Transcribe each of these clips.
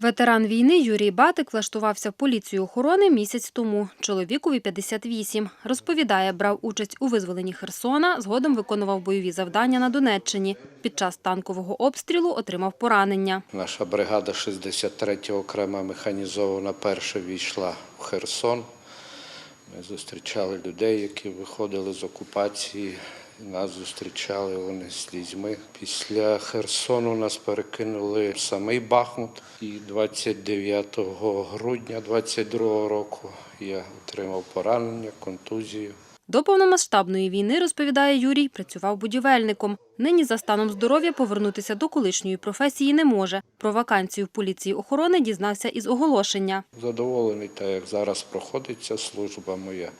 Ветеран війни Юрій Батик влаштувався в поліцію охорони місяць тому. Чоловікові 58. Розповідає, брав участь у визволенні Херсона, згодом виконував бойові завдання на Донеччині. Під час танкового обстрілу отримав поранення. Наша бригада 63 окрема механізована перша війшла в Херсон. Ми зустрічали людей, які виходили з окупації. Нас зустрічали вони слізьми. Після Херсону нас перекинули в самий Бахмут. І 29 грудня 22 року я отримав поранення, контузію. До повномасштабної війни, розповідає Юрій, працював будівельником. Нині за станом здоров'я повернутися до колишньої професії не може. Про вакансію в поліції охорони дізнався із оголошення. Задоволений, так як зараз проходить ця служба моя.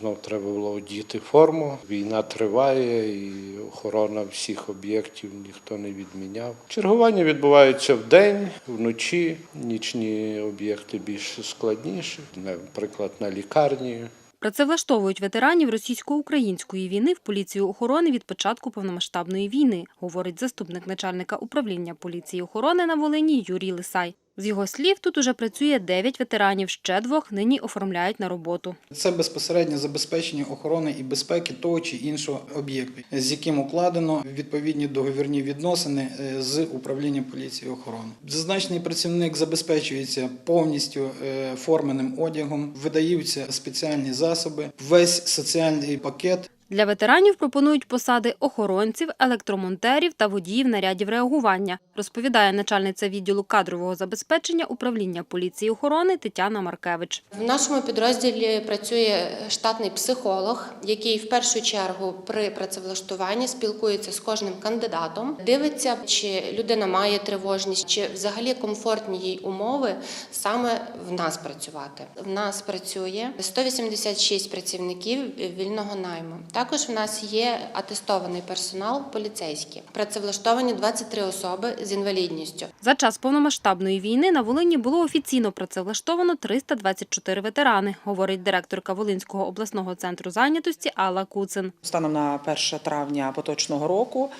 Знов треба було одіти форму. Війна триває і охорона всіх об'єктів ніхто не відміняв. Чергування відбувається вдень, вночі. Нічні об'єкти більш складніші, наприклад, на лікарні. Працевлаштовують ветеранів російсько-української війни в поліцію охорони від початку повномасштабної війни, говорить заступник начальника управління поліції охорони на Волині Юрій Лисай. З його слів, тут уже працює 9 ветеранів, ще двох нині оформляють на роботу. Це безпосередньо забезпечення охорони і безпеки того чи іншого об'єкту, з яким укладено відповідні договірні відносини е, з управлінням поліції охорони. Зазначений працівник забезпечується повністю е, форменим одягом, видаються спеціальні засоби, весь соціальний пакет. Для ветеранів пропонують посади охоронців, електромонтерів та водіїв нарядів реагування, розповідає начальниця відділу кадрового забезпечення управління поліції охорони Тетяна Маркевич. В нашому підрозділі працює штатний психолог, який в першу чергу при працевлаштуванні спілкується з кожним кандидатом, дивиться, чи людина має тривожність, чи взагалі комфортні їй умови саме в нас працювати. В нас працює 186 працівників вільного найму. Також в нас є атестований персонал поліцейський. Працевлаштовані 23 особи з інвалідністю. За час повномасштабної війни на Волині було офіційно працевлаштовано 324 ветерани, говорить директорка Волинського обласного центру зайнятості Алла Куцин. Станом на 1 травня поточного року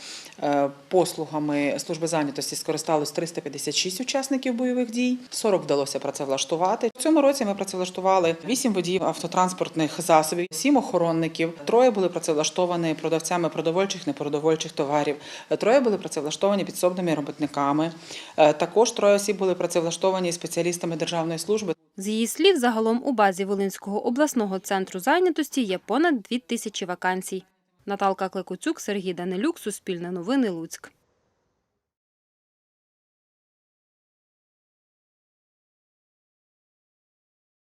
е, послугами служби зайнятості скористалось 356 учасників бойових дій. 40 вдалося працевлаштувати. В цьому році ми працевлаштували 8 водіїв автотранспортних засобів, 7 охоронників. Троє були працевлаштовані продавцями продовольчих непродовольчих товарів. Е, Троє були працевлаштовані підсобними робітниками. Е, Також троє осіб були працевлаштовані спеціалістами державної служби. З її слів, загалом у базі Волинського обласного центру зайнятості є понад дві тисячі вакансій. Наталка Клекуцюк, Сергій Данилюк, Суспільне новини, Луцьк.